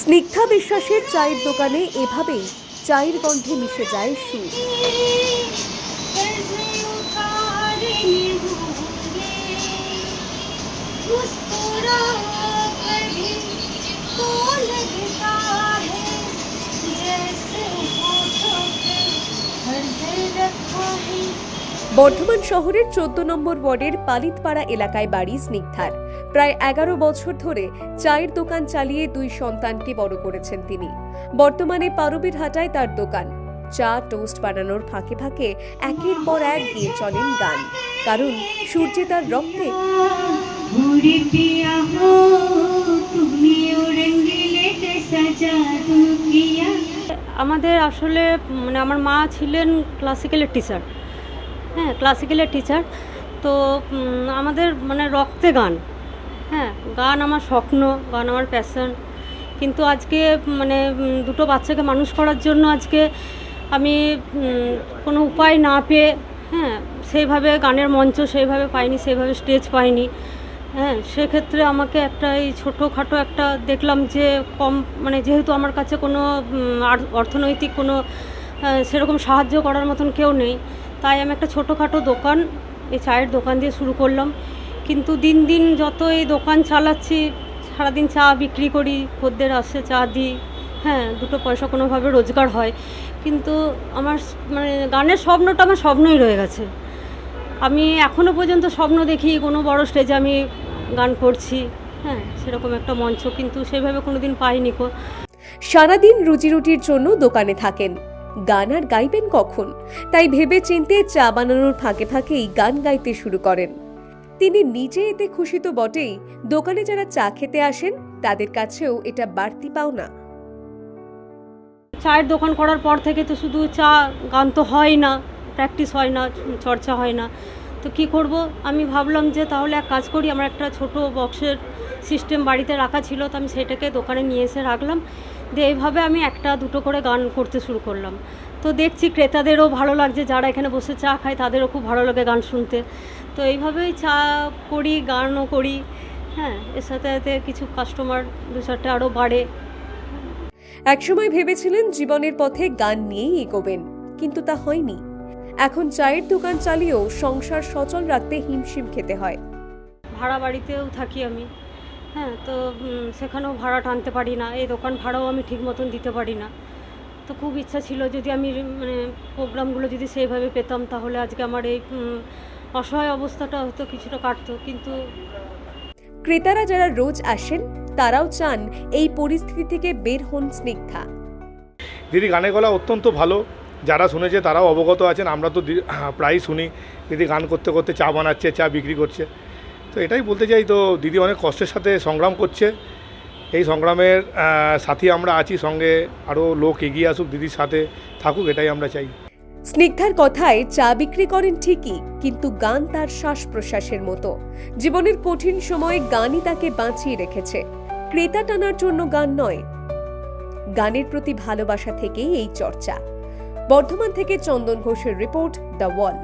স্নিগ্ধা বিশ্বাসের চায়ের দোকানে এভাবেই চায়ের গন্ধে মিশে যায় সুর। মুস্কুরা বর্ধমান শহরের চোদ্দ নম্বর ওয়ার্ডের পালিতপাড়া এলাকায় বাড়ি স্নিগ্ধার। প্রায় এগারো বছর ধরে চায়ের দোকান চালিয়ে দুই সন্তানকে বড় করেছেন তিনি। বর্তমানে পারবির হাটায় তার দোকান। চা টোস্ট বানানোর ফাঁকে ফাঁকে একের পর এক গিয়ে চলেন গান। কারণ সূর্যে তার রক্তে আমাদের আসলে মানে আমার মা ছিলেন ক্লাসিক্যালের টিচার হ্যাঁ ক্লাসিক্যালের টিচার তো আমাদের মানে রক্তে গান। হ্যাঁ গান আমার স্বপ্ন, গান আমার প্যাশন কিন্তু আজকে মানে দুটো বাচ্চাকে মানুষ করার জন্য আজকে আমি কোনো উপায় না পেয়ে হ্যাঁ সেইভাবে গানের মঞ্চ সেইভাবে পাইনি, সেইভাবে স্টেজ পাইনি। হ্যাঁ সেক্ষেত্রে আমাকে একটা এই ছোটোখাটো একটা দেখলাম যে কম মানে যেহেতু আমার কাছে কোনো অর্থনৈতিক কোনো সেরকম সাহায্য করার মতন কেউ নেই। তাই আমি একটা ছোটোখাটো দোকান, এই চায়ের দোকান দিয়ে শুরু করলাম। কিন্তু দিন দিন যত এই দোকান চালাচ্ছি, সারাদিন চা বিক্রি করি, খদ্দের আসে চা দিই হ্যাঁ দুটো পয়সা কোনোভাবে রোজগার হয়। কিন্তু আমার মানে গানের স্বপ্নটা আমার স্বপ্নই রয়ে গেছে। আমি এখনও পর্যন্ত স্বপ্ন দেখি, কোনো বড় স্টেজে আমি গান করছি। হ্যাঁ সেরকম একটা মঞ্চ, কিন্তু সেভাবে কোনো দিন পাইনি কো সারাদিন রুজিরুটির জন্য দোকানে থাকেন। গান আর গাইবেন কখন? তাই ভেবে চিনতে চা বানানোর ফাঁকে ফাঁকেই গান গাইতে শুরু করেন। তিনি নিজে এতে খুশি তো বটেই, দোকানে যারা চা খেতে আসেন, তাদের কাছেও এটা বাড়তি পাওনা। চায়ের দোকান করার পর থেকে তো শুধু চা, গান তো হয় না, প্র্যাকটিস হয় না, চর্চা হয় না। তো কি করব? আমি ভাবলাম যে তাহলে এক কাজ করি, আমার একটা ছোট বক্সের সিস্টেম বাড়িতে রাখা ছিল, তো আমি সেটাকে দোকানে নিয়ে এসে রাখলাম। দিয়ে এইভাবে আমি একটা দুটো করে গান করতে শুরু করলাম। তো দেখছি ক্রেতাদেরও ভালো লাগছে যারা এখানে বসে চা খায় তাদেরও খুব ভালো লাগে গান শুনতে। তো এইভাবেই চা করি গানও করি হ্যাঁ এর সাথে সাথে কিছু কাস্টমার দু চারটে আরও বাড়ে। একসময় ভেবেছিলেন জীবনের পথে গান নিয়েই এগোবেন কিন্তু তা হয়নি। এখন চায়ের দোকান চালিয়েও সংসার সচল রাখতে হিমশিম খেতে হয়। ভাড়া বাড়িতেও থাকি আমি। হ্যাঁ তো সেখানেও ভাড়া টানতে পারি না। এই দোকান ভাড়াও আমি ঠিক মতন দিতে পারি না। তো খুব ইচ্ছা ছিল যদি আমি মানে প্রোগ্রামগুলো যদি সেইভাবে পেতাম তাহলে আজকে আমার এই অসহায় অবস্থাটা হয়তো কিছুটা কাটতো কিন্তু ক্রেতারা যারা রোজ আসেন তারাও চান এই পরিস্থিতি থেকে বের হন স্নিগ্ধা। দিদি গানের গলা অত্যন্ত ভালো। যারা শুনেছে তারাও অবগত আছেন। আমরা তো প্রায়ই শুনি। দিদি গান করতে করতে চা বানাচ্ছে চা বিক্রি করছে। তো এটাই বলতে চাই, তো দিদি অনেক কষ্টের সাথে সংগ্রাম করছে। এই সংগ্রামের সাথী আমরা আছি, সঙ্গে আরও লোক এগিয়ে আসুক দিদির সাথে থাকুক, এটাই আমরা চাই। স্নিগ্ধার কথায়, চা বিক্রি করেন ঠিকই, কিন্তু গান তার শ্বাস প্রশ্বাসের মতো। জীবনের কঠিন সময়ে গানই তাকে বাঁচিয়ে রেখেছে। ক্রেতা টানার জন্য গান নয়, গানের প্রতি ভালোবাসা থেকেই এই চর্চা। বর্ধমান থেকে চন্দন ঘোষের রিপোর্ট, দ্য ওয়াল